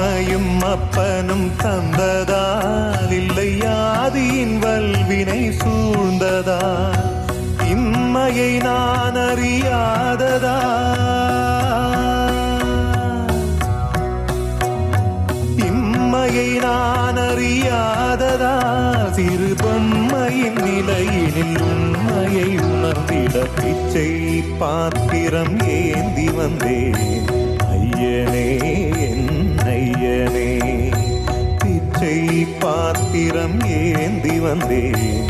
அம்மையும் அப்பனும் தந்ததால் இல்லை யாதியின் வல்வினை சூழ்ந்ததா இம்மையை நான் அறியாததா இம்மையை நான் அறியாததா சிறு பொம்மையின் நிலையினில் உண்மையை உணர்ந்திட பிச்சை பாத்திரம் ஏந்தி வந்தேன். பாத்திரம் ஏந்தி வந்தேன்.